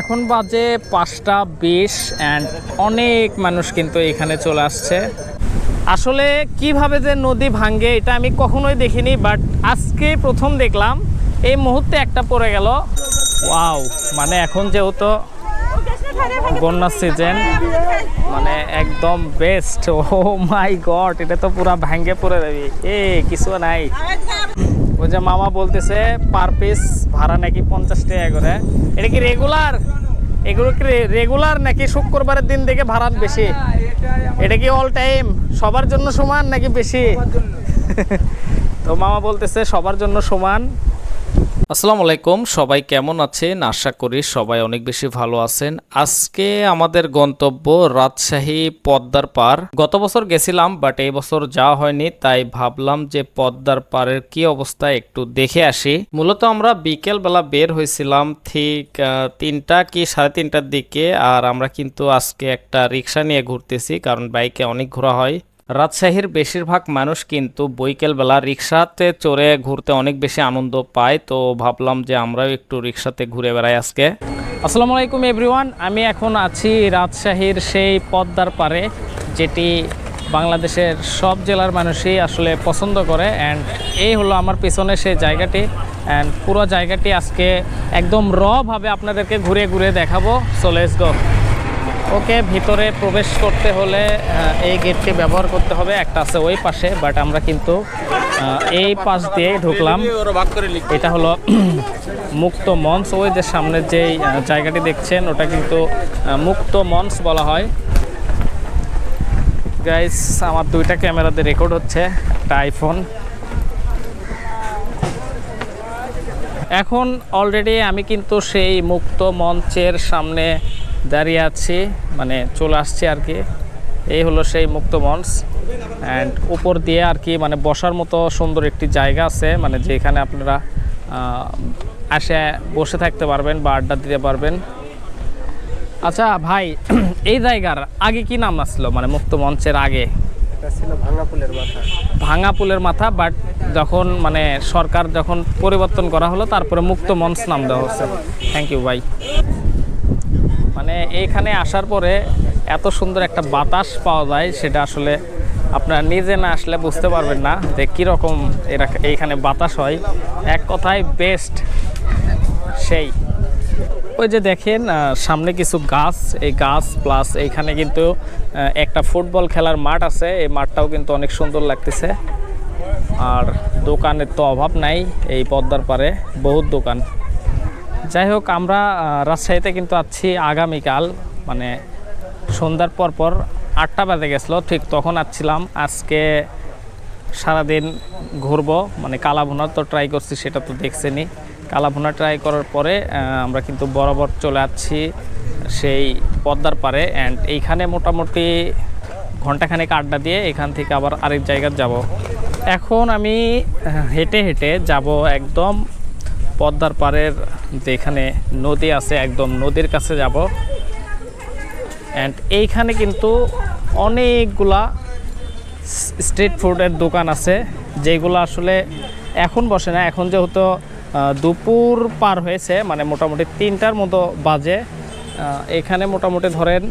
এখন বাজে পাঁচটা বিশ অ্যান্ড অনেক মানুষ কিন্তু এখানে চলে আসছে। আসলে কীভাবে যে নদী ভাঙ্গে এটা আমি কখনোই দেখিনি বাট আজকে প্রথম দেখলাম, এই মুহূর্তে একটা পড়ে গেল। ওয়াও মানে এখন যেহেতু বন্যার সিজন মানে একদম বেস্ট ও মাই গড এটা তো পুরা ভাঙ্গে পড়ে যাবি। এ, কিছু নাই। ওই যে মামা বলতেছে পার পিস ভাড়া নাকি পঞ্চাশ টাকা করে? এটা কি রেগুলার এগুলো কি রেগুলার নাকি শুক্রবারের দিন থেকে ভাড়া বেশি? এটা কি অল টাইম সবার জন্য সমান নাকি বেশি? তো মামা বলতেছে সবার জন্য সমান। আসসালামু আলাইকুম, সবাই কেমন আছেন? আশা করি সবাই অনেক বেশি ভালো আছেন। আজকে আমাদের গন্তব্য রাজশাহী পদ্মার পার। গত বছর গেছিলাম বাট এই বছর যাওয়া হয়নি, তাই ভাবলাম যে পদ্মার পারের কি অবস্থা একটু দেখে আসি। মূলত আমরা বিকেল বেলা বের হয়েছিলাম ঠিক তিনটা কি সাড়ে তিনটার দিকে, আর আমরা কিন্তু আজকে একটা রিক্সা নিয়ে ঘুরতেছি, কারণ বাইকে অনেক ঘোরা হয়। রাজশাহীর বেশিরভাগ মানুষ কিন্তু বৈকালবেলা রিক্সাতে চড়ে ঘুরতে অনেক বেশি আনন্দ পায়। তো ভাবলাম যে আমরাও একটু রিক্সাতে ঘুরে বেড়াই আজকে। আসসালামু আলাইকুম এভরিওয়ান আমি এখন আছি রাজশাহীর সেই পদ্মার পারে যেটি বাংলাদেশের সব জেলার মানুষই আসলে পছন্দ করে। অ্যান্ড এই হলো আমার পেছনে সেই জায়গাটি। অ্যান্ড পুরো জায়গাটি আজকে একদম রভাবে আপনাদেরকে ঘুরে ঘুরে দেখাবো। সো লেটস গো ওকে ভিতরে প্রবেশ করতে হলে এই গেটটি ব্যবহার করতে হবে। একটা আছে ওই পাশে বাট আমরা কিন্তু এই পাশ দিয়ে ঢুকলাম। এটা হলো মুক্ত মঞ্চ। ওই যে সামনে যে জায়গাটি দেখছেন, ওটা কিন্তু মুক্ত মঞ্চ বলা হয়। গাইস আমার দুইটা ক্যামেরাতে রেকর্ড হচ্ছে, একটা আইফোন এখন অলরেডি আমি কিন্তু সেই মুক্ত মঞ্চের সামনে দাঁড়িয়ে আছি মানে চলে আসছি আর কি। এই হলো সেই মুক্ত মঞ্চ। অ্যান্ড উপর দিয়ে আর কি মানে বসার মতো সুন্দর একটি জায়গা আছে মানে যেখানে আপনারা আসে বসে থাকতে পারবেন বা আড্ডা দিতে পারবেন। আচ্ছা ভাই এই জায়গার আগে কি নাম আসলো মানে মুক্ত মঞ্চের আগে? ভাঙা পুলের মাথা। বাট যখন মানে সরকার যখন পরিবর্তন করা হলো তারপরে মুক্ত মঞ্চ নাম দেওয়া হচ্ছে। থ্যাংক ইউ ভাই মানে এইখানে আসার পরে এত সুন্দর একটা বাতাস পাওয়া যায়, সেটা আসলে আপনারা নিজে না আসলে বুঝতে পারবেন না যে কীরকম এরা এইখানে বাতাস হয়। এক কথায় বেস্ট সেই। ওই যে দেখেন সামনে কিছু গাছ, এই গাছ প্লাস এইখানে কিন্তু একটা ফুটবল খেলার মাঠ আছে, এই মাঠটাও কিন্তু অনেক সুন্দর লাগতেছে। আর দোকানের তো অভাব নাই এই পদ্মার পারে বহুত দোকান। যাই হোক, আমরা রাজশাহীতে কিন্তু আছি আগামীকাল মানে সন্ধ্যার পর পর আটটা বাজে গেছিল, ঠিক তখন আসছিলাম। আজকে সারাদিন ঘুরবো মানে কালাভুনা তো ট্রাই করছি, সেটা তো দেখছেনি কালাভুনা ট্রাই করার পরে আমরা কিন্তু বরাবর চলে আসছি সেই পদ্মার পারে অ্যান্ড এইখানে মোটামুটি ঘন্টাখানেক আড্ডা দিয়ে এখান থেকে আবার আরেক জায়গায় যাব। এখন আমি হেঁটে হেঁটে যাব একদম পদ্মার পাড়ের যেখানে নদী আছে, একদম নদীর কাছে যাব। অ্যান্ড এইখানে কিন্তু অনেকগুলা স্ট্রিট ফুডের দোকান আছে, যেগুলো আসলে এখন বসে না। এখন যেহেতু দুপুর পার হয়েছে মানে মোটামুটি তিনটার মতো বাজে এখানে মোটামুটি ধরেন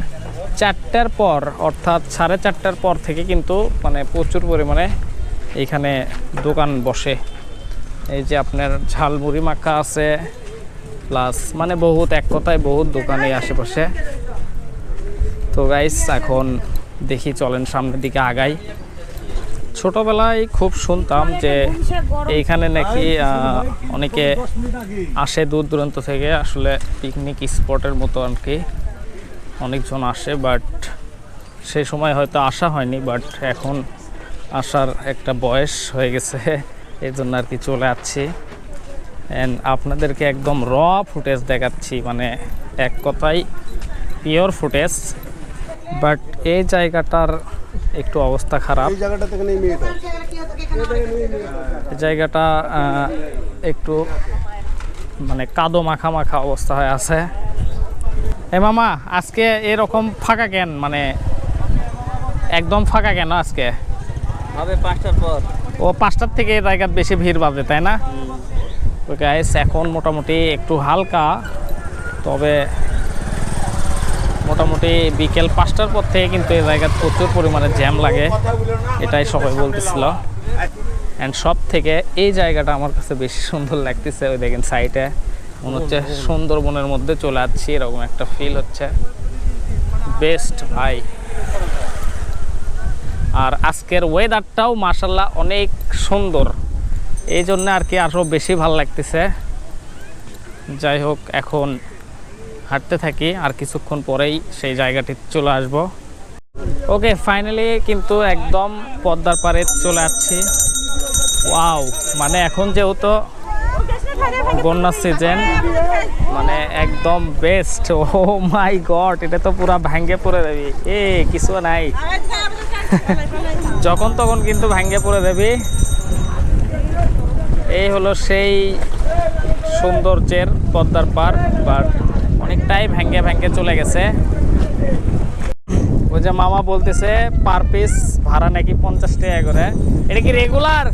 চারটার পর, অর্থাৎ সাড়ে চারটার পর থেকে কিন্তু মানে প্রচুর পরিমাণে এখানে দোকান বসে। এই যে আপনার ঝালমুড়ি মাখা আছে প্লাস মানে বহুত, এক কথায় বহুত দোকানে আশেপাশে। তো গাইস এখন দেখি চলেন সামনের দিকে আগাই। ছোটবেলায় খুব শুনতাম যে এইখানে নাকি অনেকে আসে দূর দূরান্ত থেকে, আসলে পিকনিক স্পটের মতো আর কি। অনেকজন আসে বাট সেই সময় হয়তো আসা হয়নি বাট এখন আসার একটা বয়স হয়ে গেছে। এই জন্য আর কি চলে আসছি। অ্যান্ড আপনাদেরকে একদম র ফুটেজ দেখাচ্ছি মানে এক কথায় পিওর ফুটেজ বাট এই জায়গাটার একটু অবস্থা খারাপ। এই জায়গাটা একটু মানে কাদো মাখা মাখা অবস্থা হয়ে আছে। এ মামা আজকে এরকম ফাঁকা কেন? মানে একদম ফাঁকা কেন আজকে? হবে পাঁচটার পর। ও পাঁচটার থেকে এই জায়গার বেশি ভিড় বাজে তাই না? তো গাইস এখন মোটামুটি একটু হালকা তবে মোটামুটি বিকেল পাঁচটার পর থেকে কিন্তু এই জায়গায় প্রচুর পরিমাণে জ্যাম লাগে এটাই সবাই বলতেছিল। অ্যান্ড সব থেকে এই জায়গাটা আমার কাছে বেশি সুন্দর লাগতেছে ওই দেখেন সাইডে মনে হচ্ছে সুন্দরবনের মধ্যে চলে আসছি এরকম একটা ফিল হচ্ছে। বেস্ট ভাই। আর আজকের ওয়েদারটাও মাসাল্লাহ অনেক সুন্দর। এই জন্য আর কি আরও বেশি ভালো লাগতেছে। যাই হোক, এখন হাঁটতে থাকি, আর কিছুক্ষণ পরেই সেই জায়গাটি চলে আসব। ওকে ফাইনালি কিন্তু একদম পদ্মার পারে চলে আসছি। ওয়াও মানে এখন যেহেতু বন্যার সিজন মানে একদম বেস্ট ও মাই গড এটা তো পুরা ভাঙ্গে পড়ে দেবি এ, কিছু নাই। যখন তখন কিন্তু ভাঙ্গে পড়ে দেবি এই হলো সেই সৌন্দর্যের পদ্মার পার বাট অনেকটাই ভেঙ্গে ভেঙ্গে চলে গেছে। ওই যে মামা বলতেছে, পার পিস ভাড়া নাকি পঞ্চাশ টাকা করে। এটা কি রেগুলার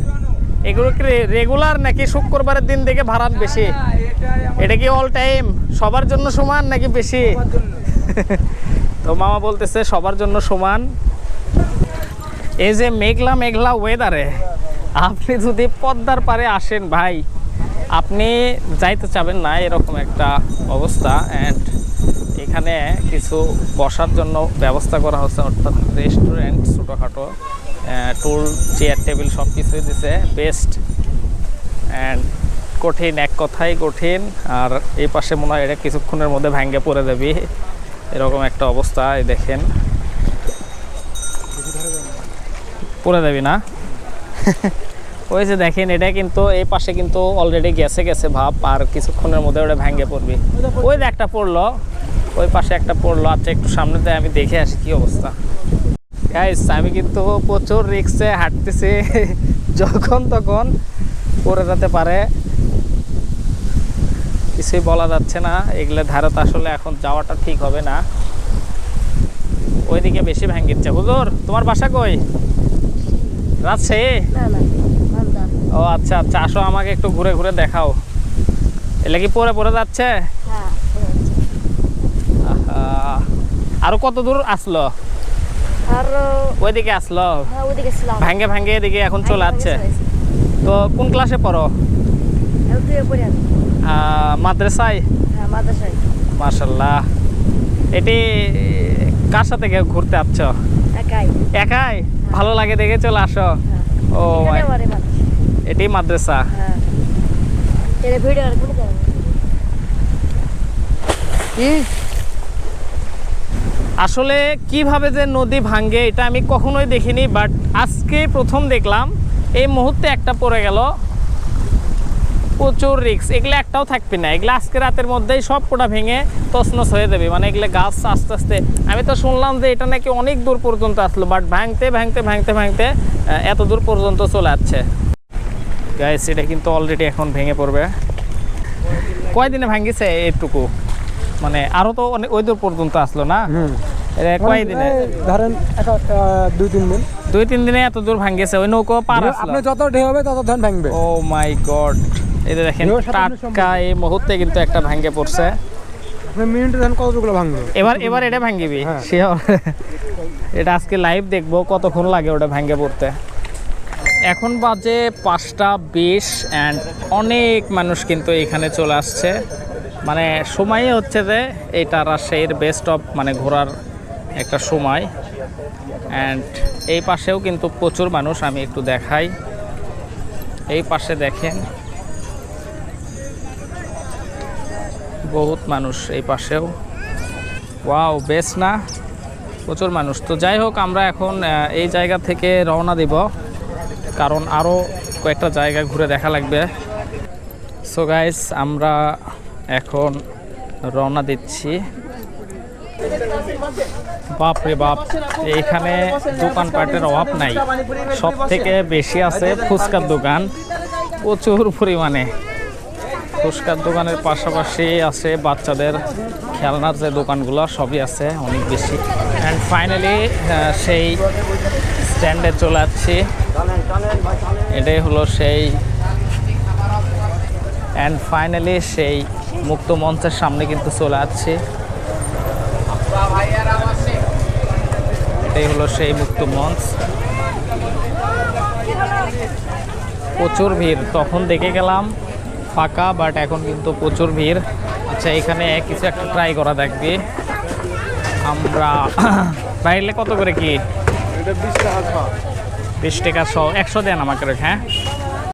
এগুলো কি রেগুলার নাকি শুক্রবারের দিন থেকে ভাড়া বেশি? এটা কি অল টাইম সবার জন্য সমান নাকি বেশি? তো মামা বলতেছে, সবার জন্য সমান। এই যে মেঘলা মেঘলা ওয়েদারে আপনি যদি পদ্মার পারে আসেন ভাই, আপনি যাইতে চাবেন না, এরকম একটা অবস্থা। অ্যান্ড এখানে কিছু বসার জন্য ব্যবস্থা করা হচ্ছে, অর্থাৎ রেস্টুরেন্ট ছোটোখাটো টুল চেয়ার টেবিল সব কিছুই দিছে বেস্ট অ্যান্ড কঠিন, এক কথাই কঠিন। আর এই পাশে মনে হয় এটা কিছুক্ষণের মধ্যে ভেঙে পড়ে দেবি এরকম একটা অবস্থা দেখেন। পড়ে দেবি না? ওই যে দেখেন এটা কিন্তু এই পাশে কিন্তু অলরেডি গেছে গেছে ভাব আর কিছুক্ষণের মধ্যে ওটা ভেঙে পড়বি। ওই যে একটা পড়ল ওই পাশে একটা পড়ল। আচ্ছা একটু সামনে দিয়ে আমি দেখে আসি কি অবস্থা। গাইস আমি কিন্তু প্রচুর রিক্সে হাঁটতেছি। যখন তখন পড়ে যেতে পারে। কিছুই বলা যাচ্ছে না। এগুলো ধারত আসলে এখন যাওয়াটা ঠিক হবে না। ওইদিকে বেশি ভাঙ্গিচ্ছে হুজুর তোমার বাসা কই? রাজশাহী? ও আচ্ছা আচ্ছা আসো আমাকে একটু ঘুরে ঘুরে দেখাও। এলে কি পরে পরে যাচ্ছে? হ্যাঁ। আরও কত দূর আসলো? ওইদিকে আসলো? হ্যাঁ ভাঙ্গে ভাঙ্গে এদিকে এখন চলে যাচ্ছে তো কোন ক্লাসে পড়ো? মাদ্রাসায়? হ্যাঁ মাদ্রাসায়। মাশাল্লাহ। এটি কার সাথে ঘুরতে আসছ? একাই। একাই? ভালো লাগে দেখে চলে আসো? হ্যাঁ। ও এটি মাদ্রাসা? হ্যাঁ। আসলে কীভাবে যে নদী ভাঙ্গে এটা আমি কখনোই দেখিনি বাট আজকে প্রথম দেখলাম। এই মুহূর্তে একটা পড়ে গেল। প্রচুর রিক্স এগুলো একটাও থাকবে না। এগুলো আজকে রাতের মধ্যেই সব কোটা ভেঙে তছনছ হয়ে যাবে। মানে এগুলো গাছ আস্তে আস্তে আমি তো শুনলাম যে এটা নাকি অনেক দূর পর্যন্ত আসলো বাট ভাঙতে ভাঙতে ভাঙতে ভাঙতে এত দূর পর্যন্ত চলে যাচ্ছে গাইস এটা কিন্তু অলরেডি এখন ভেঙে পড়বে। কয়দিনে ভাঙিছে এইটুকু মানে আরও তো অনেক ওই দূর পর্যন্ত আসলো না? কয়দিনে? ধরেন দুই তিন দিন। দুই তিন দিনে এত দূর ভাঙ্গেছে ওই নৌকো পার আপনি যত ঢেউ হবে তত ধান ভাঙবে। ও মাই গড এই যে দেখেন টাটকা এই মুহূর্তে কিন্তু একটা ভাঙ্গে পড়ছে। মিনিটে ধান কতগুলো ভাঙবে এবার এবার এটা ভাঙ্গিবি হ্যাঁ। শিওর এটা আজকে লাইভ দেখব কতক্ষণ লাগে ওটা ভাঙ্গে পড়তে। এখন বাজে পাঁচটা বিশ অ্যান্ড অনেক মানুষ কিন্তু এখানে চলে আসছে। মানে সময়ই হচ্ছে যে এটা রাজশাহীর বেস্ট অফ মানে ঘোরার একটা সময়। অ্যান্ড এই পাশেও কিন্তু প্রচুর মানুষ আমি একটু দেখাই। এই পাশে দেখেন বহুত মানুষ এই পাশেও। ওয়াও, বেশ না? প্রচুর মানুষ। তো যাই হোক, আমরা এখন এই জায়গা থেকে রওনা দিব। কারণ আরও কয়েকটা জায়গা ঘুরে দেখা লাগবে। সো গাইস আমরা এখন রওনা দিচ্ছি। বাপ রে বাপ, এইখানে দোকানপাটের অভাব নাই। সব থেকে বেশি আছে ফুচকার দোকান। প্রচুর পরিমাণে। ফুচকার দোকানের পাশাপাশি আছে বাচ্চাদের খেলনার যে দোকানগুলো, সবই আছে, অনেক বেশি। অ্যান্ড ফাইনালি সেই স্ট্যান্ডে চলে যাচ্ছি এটাই হলো সেই অ্যান্ড ফাইনালি সেই মুক্ত মঞ্চের সামনে কিন্তু চলে আসছে। এটাই হলো সেই মুক্ত মঞ্চ। প্রচুর ভিড়, তখন দেখে গেলাম ফাঁকা বাট এখন কিন্তু প্রচুর ভিড়। আচ্ছা এখানে কিছু একটা ট্রাই করা দেখবি আমরা বাইরে কত করে কি? বিশ টাকা শ একশো দেন আমাকে হ্যাঁ?